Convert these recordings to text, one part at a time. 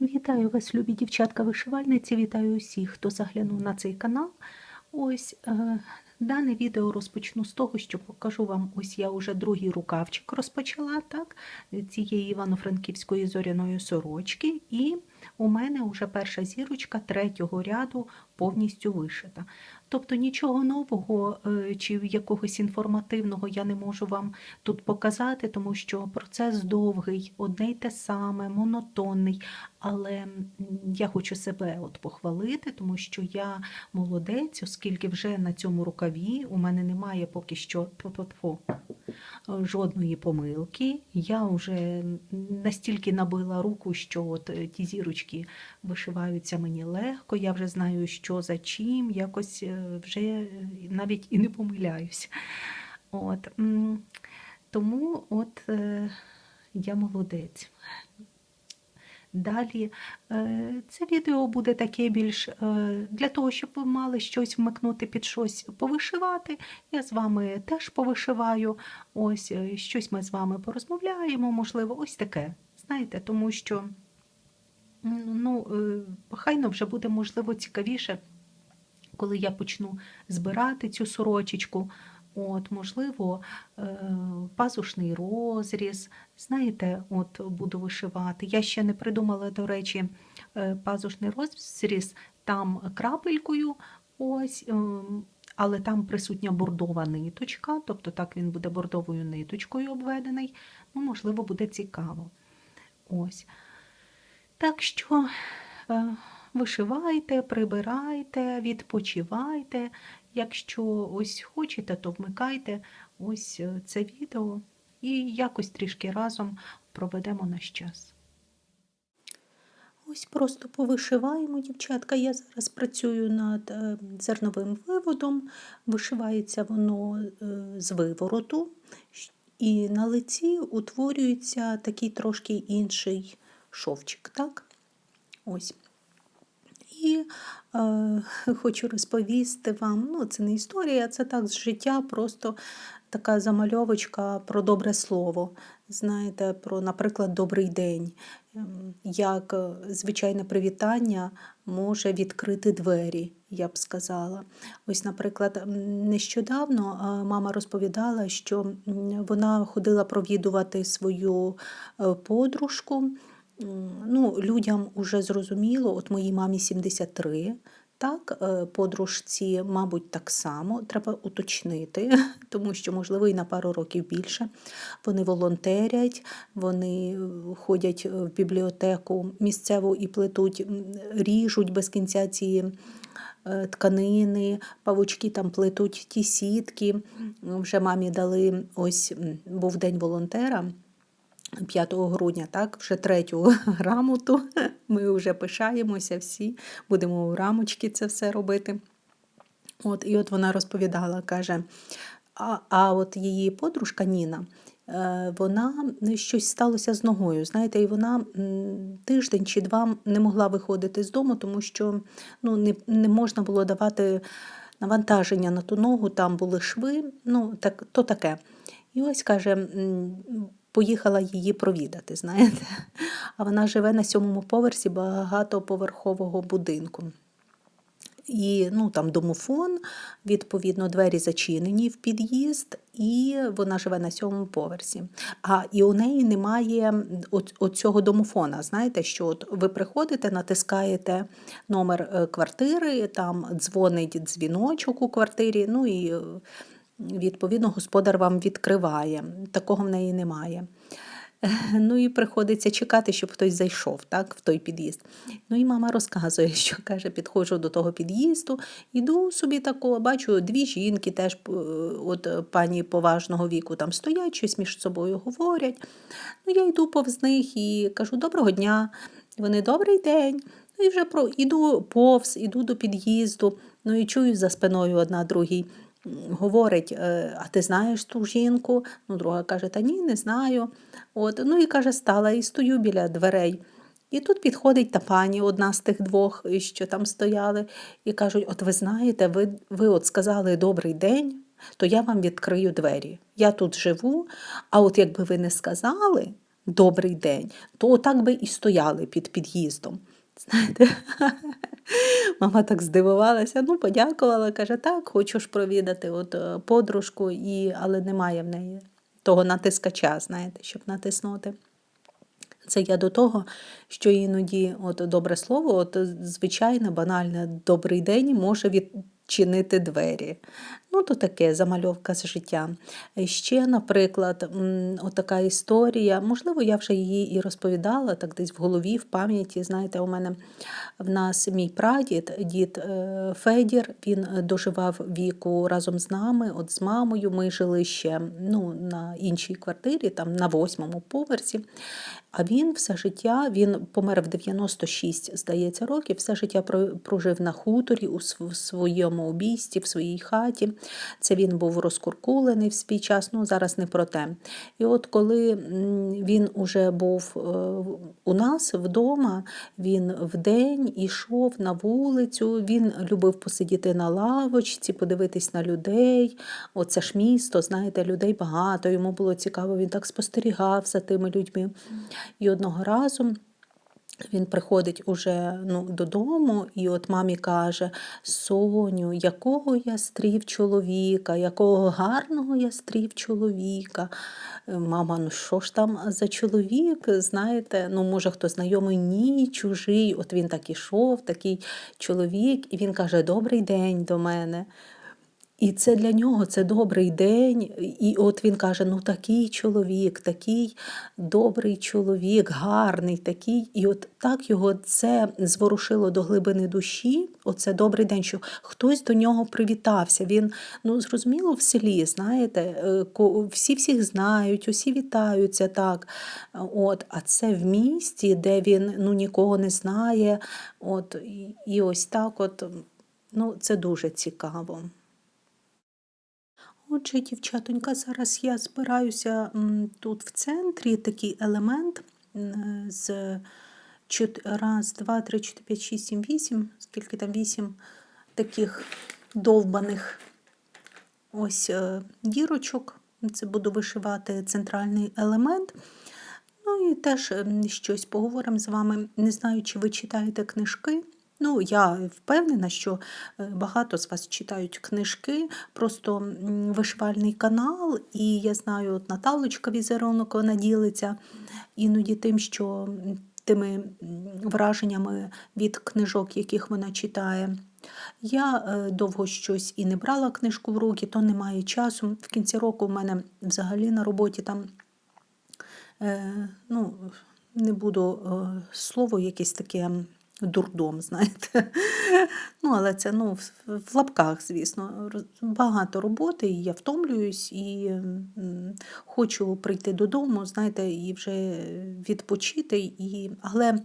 Вітаю вас, любі дівчатка-вишивальниці. Вітаю усіх, хто заглянув на цей канал. Ось е, дане відео розпочну з того, що покажу вам. Ось я вже другий рукавчик розпочала так, цієї івано-франківської зоряної сорочки. І у мене вже перша зірочка третього ряду повністю вишита. Тобто нічого нового е, чи якогось інформативного я не можу вам тут показати, тому що процес довгий, одне й те саме, монотонний. Але я хочу себе от похвалити, тому що я молодець, оскільки вже на цьому рукаві у мене немає поки що жодної помилки. Я вже настільки набила руку, що от е, ті зірочки вишиваються мені легко, я вже знаю, що за чим, якось е, вже е, навіть і не помиляюсь. От. Тому от е, я молодець. Далі е, це відео буде таке більш е, для того, щоб ви мали щось вмикнути під щось повишивати. Я з вами теж повишиваю. Ось е, щось ми з вами порозмовляємо, можливо, ось таке. Знаєте, тому що ну, хайно вже буде можливо цікавіше, коли я почну збирати цю сорочечку. От, можливо, е, пазушний розріз. Знаєте, от буду вишивати. Я ще не придумала, до речі, е, пазушний розріз там крапелькою, ось, ем, але там присутня бордова ниточка, тобто так він буде бордовою ниточкою обведений. Ну, можливо, буде цікаво. Ось. Так що е, вишивайте, прибирайте, відпочивайте. Якщо ось хочете, то вмикайте ось е, це відео і якось трішки разом проведемо наш час. Ось просто повишиваємо, дівчатка. Я зараз працюю над е, зерновим виводом. Вишивається воно е, з вивороту, і на лиці утворюється такий трошки інший шовчик. Так? Ось. І е, хочу розповісти вам, ну це не історія, це так з життя, просто така замальовочка про добре слово. Знаєте, про, наприклад, добрий день, Ем, як е, звичайне привітання може відкрити двері, я б сказала. Ось, наприклад, нещодавно е, мама розповідала, що вона ходила провідувати свою е, подружку. Ну, людям уже зрозуміло, от моїй мамі 73, так, е, подружці, мабуть, так само, треба уточнити, тому що, можливо, і на пару років більше. Вони волонтерять, вони е, ходять в бібліотеку місцеву і плетуть, ріжуть без кінця ці е, тканини, павучки там плетуть ті сітки. Вже мамі дали, ось був день волонтера. 5 грудня, так, вже третю грамоту. Ми вже пишаємося всі, будемо у рамочки це все робити. От, і от вона розповідала, каже, а, а от її подружка Ніна, е, вона щось сталося з ногою. Знаєте, і вона тиждень чи два не могла виходити з дому, тому що ну, не, не можна було давати навантаження на ту ногу, там були шви, ну, так, то таке. І ось каже, поїхала її провідати, знаєте. А вона живе на сьомому поверсі багатоповерхового будинку. І ну, там домофон, відповідно, двері зачинені в під'їзд, і вона живе на сьомому поверсі. А і у неї немає от домофона. Знаєте, що от ви приходите, натискаєте номер е, квартири, там дзвонить дзвіночок у квартирі, ну і відповідно господар вам відкриває. Такого в неї немає. Ну і приходиться чекати, щоб хтось зайшов так, в той під'їзд. Ну і мама розказує, що каже, підходжу до того під'їзду, іду собі такого, бачу, дві жінки теж е, от е, пані поважного віку там стоять, щось між собою говорять. Ну, я йду повз них і кажу, доброго дня. Вони добрий день. Ну і вже про іду повз, іду до під'їзду, ну і чую за спиною одна другій говорить, «Е, а ти знаєш ту жінку? Ну, друга каже, та ні, не знаю. От, ну і каже, стала і стою біля дверей. І тут підходить та пані, одна з тих двох, що там стояли, і кажуть: от ви знаєте, ви, ви от сказали добрий день, то я вам відкрию двері. Я тут живу, а от якби ви не сказали, добрий день, то отак би і стояли під під'їздом. Знаєте, мама так здивувалася, ну, подякувала, каже, так, хочу провідати от, е, подружку, і, але немає в неї того натискача, знаєте, щоб натиснути. Це я до того, що іноді от добре слово, от звичайне, банальне добрий день може відчинити двері. Ну, то таке замальовка з життя. Ще, наприклад, отака історія, можливо, я вже її і розповідала, так десь в голові, в пам'яті. Знаєте, у мене в нас мій прадід, дід е, Федір, він доживав віку разом з нами, от з мамою. Ми жили ще ну, на іншій квартирі, там на восьмому поверсі. А він все життя, він помер в 96, здається, років, все життя про- прожив на хуторі у своєму обійсті, в своїй хаті. Це він був розкуркулений в свій час, ну зараз не про те. І от коли він уже був е, у нас вдома, він вдень ішов на вулицю, він любив посидіти на лавочці, подивитись на людей. Оце ж місто, знаєте, людей багато, йому було цікаво, він так спостерігав за тими людьми. І одного разу він приходить уже ну, додому, і от мамі каже: Соню, якого я стрів чоловіка, якого гарного я стрів чоловіка. Мама, ну що ж там за чоловік? Знаєте, ну може хто знайомий, ні, чужий. От він так ішов, такий чоловік, і він каже: Добрий день до мене. І це для нього це добрий день. І от він каже: ну такий чоловік, такий добрий чоловік, гарний такий. І от так його це зворушило до глибини душі. Оце добрий день, що хтось до нього привітався. Він, ну зрозуміло, в селі, знаєте, е, всі всіх знають, усі вітаються так. От, а це в місті, де він ну, нікого не знає. От, і, ось так, от, ну, це дуже цікаво. Отже, дівчатонька, зараз я збираюся тут в центрі такий елемент з чот- раз, два, три, чотири, п'ять, шість, сім, вісім, скільки там вісім таких довбаних ось е, дірочок. Це буду вишивати центральний елемент. Ну і теж щось поговоримо з вами. Не знаю, чи ви читаєте книжки. Ну, я впевнена, що е, багато з вас читають книжки, просто вишивальний канал, і я знаю, от Наталочка візерунок вона ділиться іноді тим, що тими враженнями від книжок, яких вона читає. Я е, довго щось і не брала книжку в руки, то немає часу. В кінці року в мене взагалі на роботі там е, ну, не буду е, слово якесь таке дурдом, знаєте. Ну, але це ну, в, лапках, звісно. Багато роботи, і я втомлююсь і хочу прийти додому, знаєте, і вже відпочити. І... Але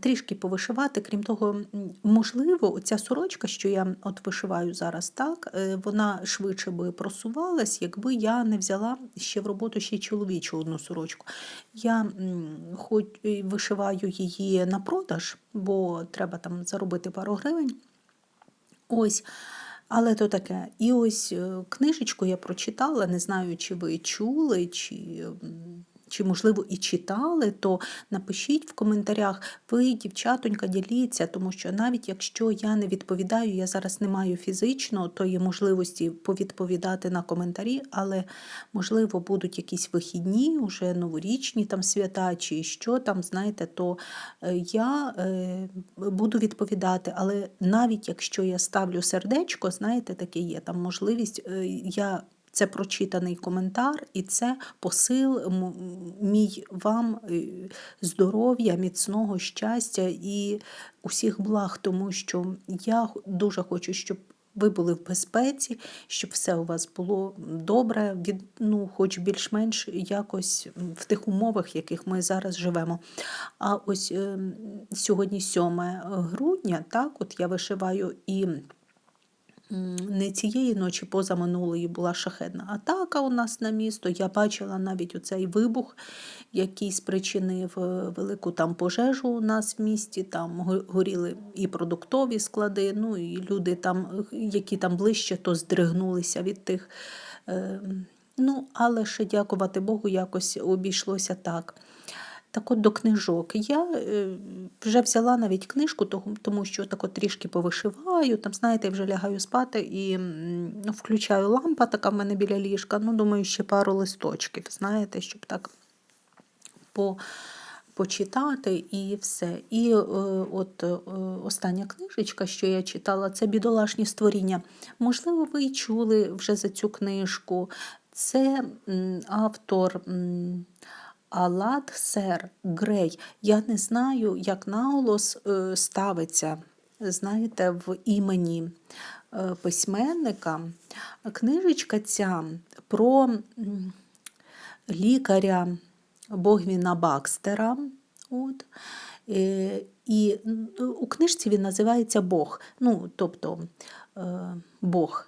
трішки повишивати. Крім того, можливо, ця сорочка, що я от вишиваю зараз, так, е, вона швидше би просувалась, якби я не взяла ще в роботу ще чоловічу одну сорочку. Я хоч вишиваю її на продаж, бо треба там заробити пару гривень. Ось. Але то таке. І ось е, книжечку я прочитала, не знаю, чи ви чули, чи, чи можливо, і читали, то напишіть в коментарях, ви, дівчатонька, діліться, тому що навіть якщо я не відповідаю, я зараз не маю фізично тої можливості повідповідати на коментарі, але, можливо, будуть якісь вихідні, уже новорічні там свята, чи що там, знаєте, то е, я е, буду відповідати. Але навіть якщо я ставлю сердечко, знаєте, таке є там можливість, е, я. Це прочитаний коментар, і це посил мій вам е, здоров'я, міцного щастя і усіх благ, тому що я дуже хочу, щоб ви були в безпеці, щоб все у вас було добре, від, ну, хоч більш-менш якось в тих умовах, в яких ми зараз живемо. А ось ем, сьогодні 7 грудня, так, от я вишиваю і. Не цієї ночі, позаминулої була шахедна атака у нас на місто. Я бачила навіть оцей вибух, який спричинив е, велику там пожежу у нас в місті. Там горіли і продуктові склади, ну і люди там, е, які там ближче, то здригнулися від тих. е, Ну, але ще, дякувати Богу, якось обійшлося так. Так от до книжок. Я е, вже взяла навіть книжку, тому що так от трішки повишиваю, там, знаєте, вже лягаю спати і ну, включаю лампа, така в мене біля ліжка. Ну, думаю, ще пару листочків, знаєте, щоб так по, почитати і все. І е, от е, остання книжечка, що я читала, це бідолашні створіння. Можливо, ви чули вже за цю книжку. Це автор. Алад Сер Грей. Я не знаю, як наголос е, ставиться, знаєте, в імені е, письменника. Книжечка ця про лікаря Богвіна Бакстера. От. Е, І у книжці він називається Бог. Ну, тобто Бог.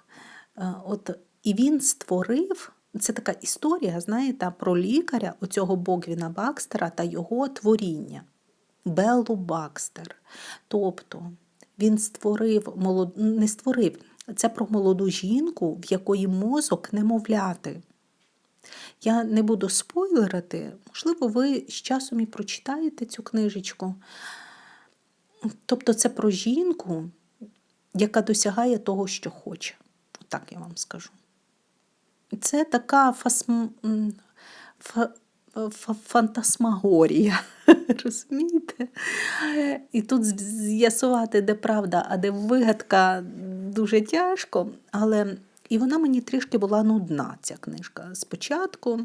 От, і він створив, це така історія, знаєте, про лікаря, оцього Богвіна Бакстера та його творіння. Беллу Бакстер. Тобто він створив молод... не створив, це про молоду жінку, в якої мозок немовляти. Я не буду спойлерити, можливо, ви з часом і прочитаєте цю книжечку. Тобто це про жінку, яка досягає того, що хоче. Так я вам скажу. Це така фасм... фантасмагорія, розумієте? І тут з'ясувати, де правда, а де вигадка дуже тяжко, але і вона мені трішки була нудна, ця книжка спочатку.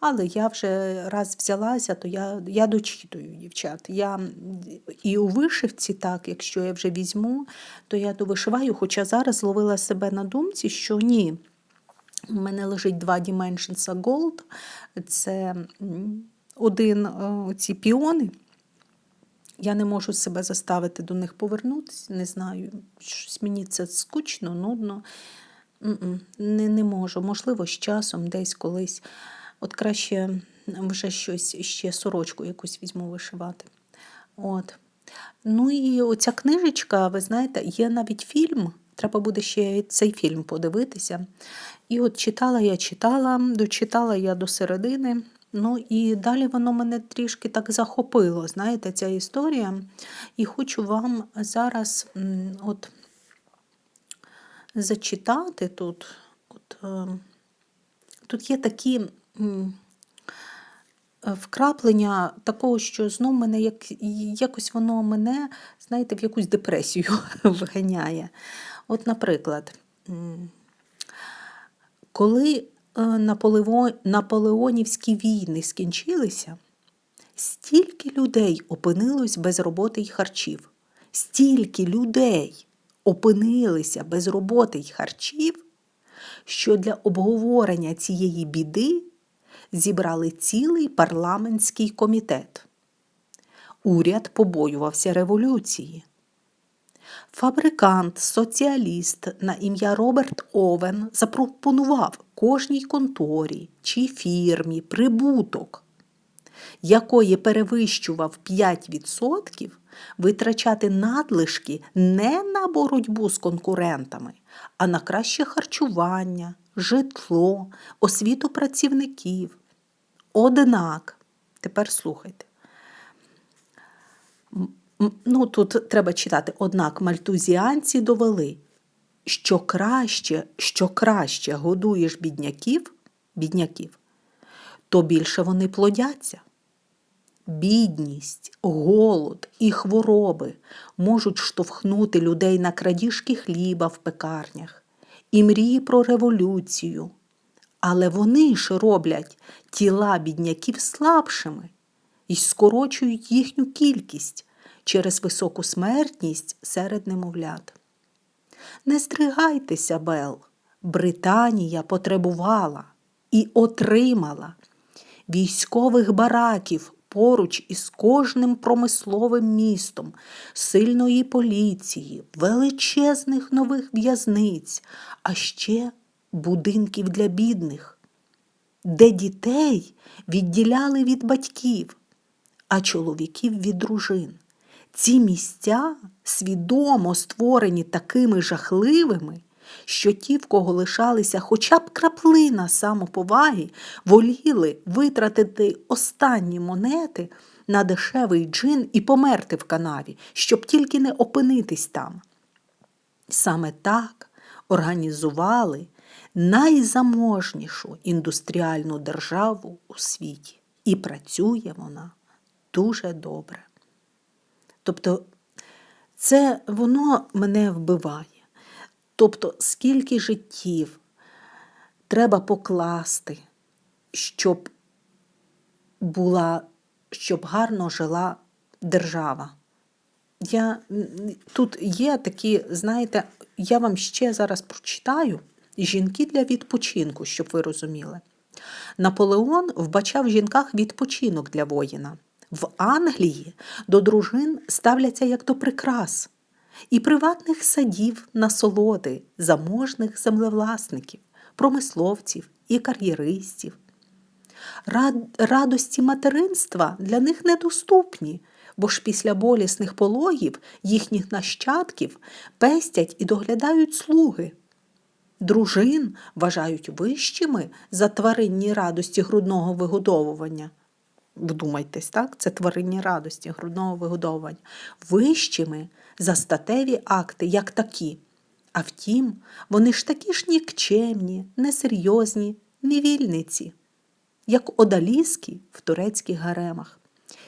Але я вже раз взялася, то я, я дочитую, дівчат. Я і у вишивці, так, якщо я вже візьму, то я довишиваю, хоча зараз зловила себе на думці, що ні. У мене лежить два Dimensions Gold. Це один е, ці піони. Я не можу себе заставити до них повернутися. Не знаю, щось мені це скучно, нудно. Не, не можу. Можливо, з часом, десь колись. От краще вже щось ще сорочку якусь візьму вишивати. От. Ну і оця книжечка, ви знаєте, є навіть фільм. Треба буде ще цей фільм подивитися. І от читала я читала, дочитала я до середини. Ну і далі воно мене трішки так захопило, знаєте, ця історія. І хочу вам зараз от зачитати тут. От, е, тут є такі е, вкраплення такого, що знов мене як, якось воно мене, знаєте, в якусь депресію вганяє. От, наприклад, коли е, наполеонівські війни скінчилися, стільки людей опинилось без роботи й харчів. Стільки людей опинилися без роботи й харчів, що для обговорення цієї біди зібрали цілий парламентський комітет. Уряд побоювався революції. Фабрикант, соціаліст на ім'я Роберт Овен запропонував кожній конторі чи фірмі прибуток, якої перевищував 5%, витрачати надлишки не на боротьбу з конкурентами, а на краще харчування, житло, освіту працівників. Однак, тепер слухайте. Ну, тут треба читати. Однак мальтузіанці довели, що краще, що краще годуєш бідняків, бідняків, то більше вони плодяться. Бідність, голод і хвороби можуть штовхнути людей на крадіжки хліба в пекарнях і мрії про революцію. Але вони ж роблять тіла бідняків слабшими і скорочують їхню кількість через високу смертність серед немовлят. Не здригайтеся, Бел. Британія потребувала і отримала військових бараків поруч із кожним промисловим містом, сильної поліції, величезних нових в'язниць, а ще будинків для бідних, де дітей відділяли від батьків, а чоловіків від дружин. Ці місця свідомо створені такими жахливими, що ті, в кого лишалися хоча б краплина самоповаги, воліли витратити останні монети на дешевий джин і померти в канаві, щоб тільки не опинитись там. Саме так організували найзаможнішу індустріальну державу у світі. І працює вона дуже добре. Тобто, це воно мене вбиває. Тобто, скільки життів треба покласти, щоб була, щоб гарно жила держава. Я, Тут є такі, знаєте, я вам ще зараз прочитаю жінки для відпочинку, щоб ви розуміли. Наполеон вбачав в жінках відпочинок для воїна. В Англії до дружин ставляться як до прикрас і приватних садів насолоди, заможних землевласників, промисловців і кар'єристів. Радості материнства для них недоступні, бо ж після болісних пологів їхніх нащадків пестять і доглядають слуги. Дружин вважають вищими за тваринні радості грудного вигодовування. Вдумайтесь, так? Це тваринні радості грудного вигодовування, вищими за статеві акти, як такі. А втім, вони ж такі ж нікчемні, несерйозні, невільниці, як одаліски в турецьких гаремах.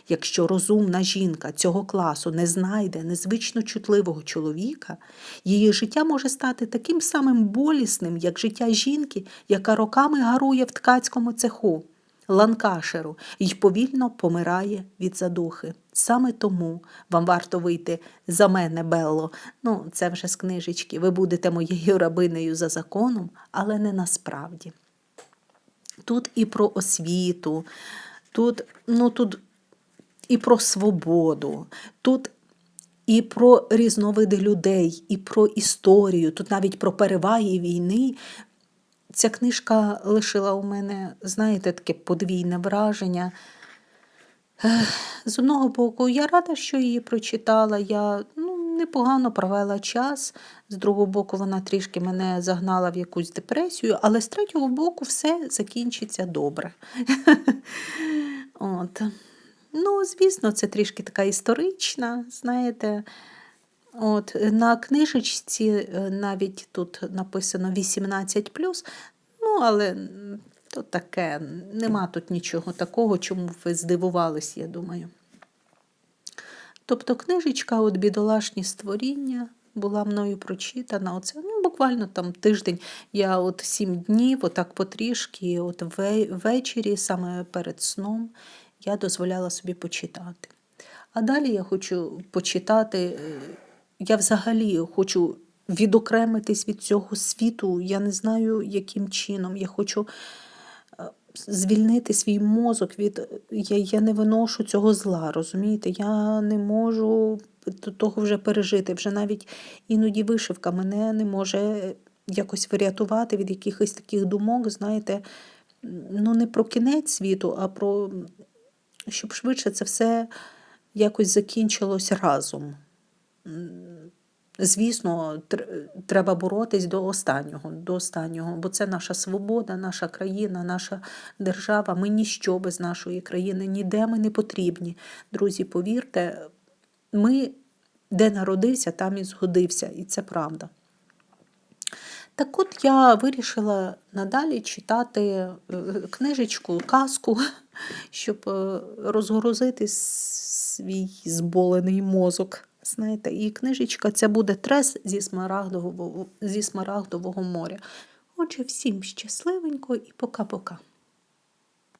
Якщо розумна жінка цього класу не знайде незвично чутливого чоловіка, її життя може стати таким самим болісним, як життя жінки, яка роками гарує в ткацькому цеху, ланкашеру, і повільно помирає від задухи. Саме тому вам варто вийти за мене, Белло. Ну, це вже з книжечки. Ви будете моєю рабинею за законом, але не насправді. Тут і про освіту, тут, ну, тут і про свободу, тут і про різновиди людей, і про історію, тут навіть про переваги війни. Ця книжка лишила у мене, знаєте, таке подвійне враження. З одного боку, я рада, що її прочитала. Я ну, непогано провела час, з другого боку, вона трішки мене загнала в якусь депресію, але з третього боку, все закінчиться добре. От. Ну, звісно, це трішки така історична, знаєте. От, На книжечці е, навіть тут написано 18, ну, але то таке, нема тут нічого такого, чому ви здивувались, я думаю. Тобто книжечка от бідолашні створіння була мною прочитана. Оце, ну, Буквально там тиждень. Я от сім днів, отак потрішки, от ввечері, саме перед сном, я дозволяла собі почитати. А далі я хочу почитати, е, я взагалі хочу відокремитись від цього світу. Я не знаю, яким чином. Я хочу е, звільнити свій мозок від. Я я не виношу цього зла, розумієте? Я не можу того вже пережити. Вже навіть іноді вишивка мене не може якось врятувати від якихось таких думок, знаєте, ну не про кінець світу, а про щоб швидше це все якось закінчилось разом. Звісно, треба боротись до останнього, до останнього, бо це наша свобода, наша країна, наша держава. Ми ніщо без нашої країни, ніде ми не потрібні. Друзі, повірте, ми де народився, там і згодився, і це правда. Так от я вирішила надалі читати е, книжечку, казку, щоб е, розгрузити свій зболений мозок. Знаєте, І книжечка ця буде трес зі смарагдового, зі смарагдового моря. Отже, всім щасливенько і пока-пока.